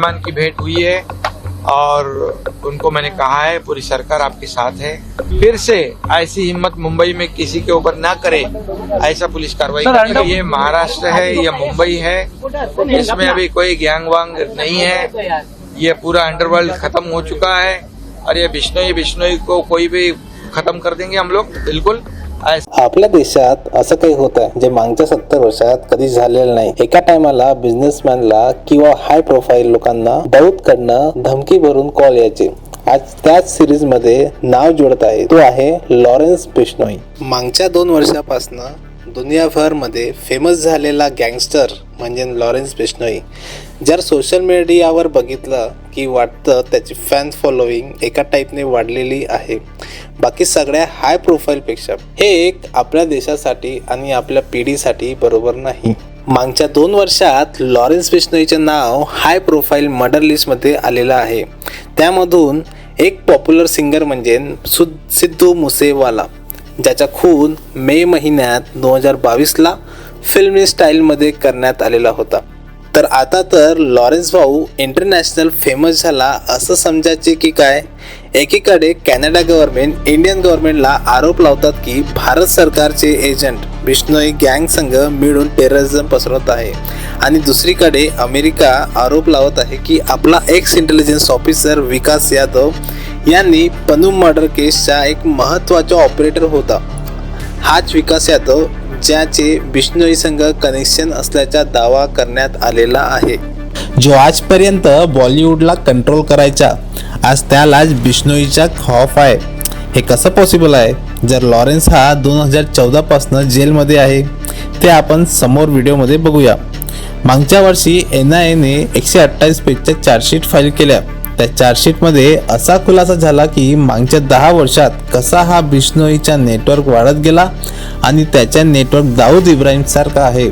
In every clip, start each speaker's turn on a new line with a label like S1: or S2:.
S1: सम्मान की भेंट हुई है और उनको मैंने कहा है पूरी सरकार आपके साथ है। फिर से ऐसी हिम्मत मुंबई में किसी के ऊपर ना करे ऐसा पुलिस कार्रवाई करे ये महाराष्ट्र है या मुंबई है इसमें अभी कोई गैंग वांग नहीं है। ये पूरा अंडरवर्ल्ड खत्म हो चुका है और ये बिश्नोई बिश्नोई को कोई भी खत्म कर देंगे हम लोग बिल्कुल।
S2: आपल्या देशात असं काही होत आहे जे मागच्या सत्तर वर्षात कधी झालेलं नाही. एका टायमाला बिझनेसमॅनला किंवा हाय प्रोफाईल लोकांना कडनं धमकी भरून कॉल यायचे. आज त्याच सिरीजमध्ये नाव जोडत आहे. तो आहे लॉरेन्स बिश्नोई मागच्या दोन वर्षापासनं दुनियाभरमध्ये फेमस झालेला गँगस्टर म्हणजे लॉरेन्स बिश्नोई जर सोशल मीडियावर बघितलं की वाटतं त्याची फॅन फॉलोईंग एका टाईपने वाढलेली आहे. बाकी सगळ्या हाय प्रोफाईलपेक्षा हे एक आपल्या देशासाठी आणि आपल्या पिढीसाठी बरोबर नाही. मागच्या दोन वर्षात लॉरेन्स बिश्नोईचे नाव हाय प्रोफाईल मर्डर लिस्टमध्ये आलेलं आहे. त्यामधून एक पॉप्युलर सिंगर म्हणजे सु सिद्धू मुसेवाला ज्याचा खून मे महिन्यात दोन हजार बावीसला फिल्मी स्टाईलमध्ये करण्यात आलेला होता. तर आता तर लॉरेन्स भाऊ इंटरनॅशनल फेमस झाला असं समजायचे की काय? एकीकडे कॅनडा गव्हर्नमेंट इंडियन गव्हर्नमेंटला आरोप लावतात की भारत सरकारचे एजंट बिश्नोई गँग संघ मिळून टेररिझम पसरवत आहे. आणि दुसरीकडे अमेरिका आरोप लावत आहे की आपला ex intelligence officer Vikas Yadav यांनी पनू मर्डर केसचा एक महत्त्वाचा ऑपरेटर होता. हाच विकास यादव ज्याचे बिष्णोई संघ कनेक्शन असल्याचा दावा करण्यात आलेला आहे. जो आजपर्यंत बॉलिवूडला कंट्रोल करायचा आज त्यालाच बिष्णोईचा खॉफ आहे. हे कसं पॉसिबल आहे? जर लॉरेन्स हा दोन हजार चौदापासनं जेलमध्ये आहे ते आपण समोर व्हिडिओमध्ये बघूया. मागच्या वर्षी एन आय एने एकशे अठ्ठावीस पेजच्या चार्जशीट फाईल केल्या. त्या चार्जशीटमध्ये असा खुलासा झाला की मागच्या दहा वर्षात कसा हा बिश्नोईचा नेटवर्क वाढत गेला आणि त्याच्या नेटवर्क दाऊद इब्राहिम सारखा आहे.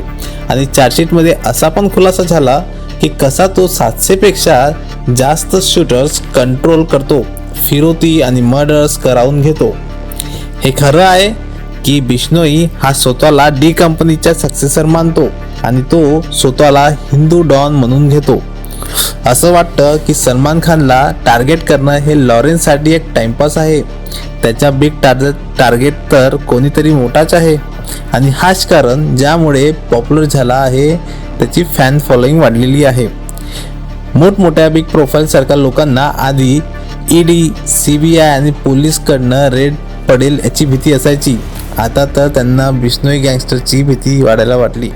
S2: आणि चार्जशीटमध्ये असा पण खुलासा झाला की कसा तो सातशेपेक्षा जास्त शूटर्स कंट्रोल करतो फिरोती आणि मर्डर्स करावून घेतो. हे खरं आहे की बिश्नोई हा स्वतःला डी कंपनीचा सक्सेसर मानतो आणि तो स्वतःला हिंदू डॉन म्हणून घेतो. असं वाटतं की सलमान खानला टार्गेट करणं हे लॉरेन्ससाठी एक टाइमपास आहे. त्याच्या बिग टार्गेट टार्गेट तर कोणीतरी मोठाच आहे. आणि हाच कारण ज्यामुळे पॉप्युलर झाला आहे त्याची फॅन फॉलोईंग वाढलेली आहे. मोठमोठ्या बिग प्रोफाईलसारख्या लोकांना आधी ईडी सी बी आय आणि पोलीसकडनं रेड पडेल याची भीती असायची. आता तर त्यांना बिश्नोई गँगस्टरची भीती वाढायला वाटली.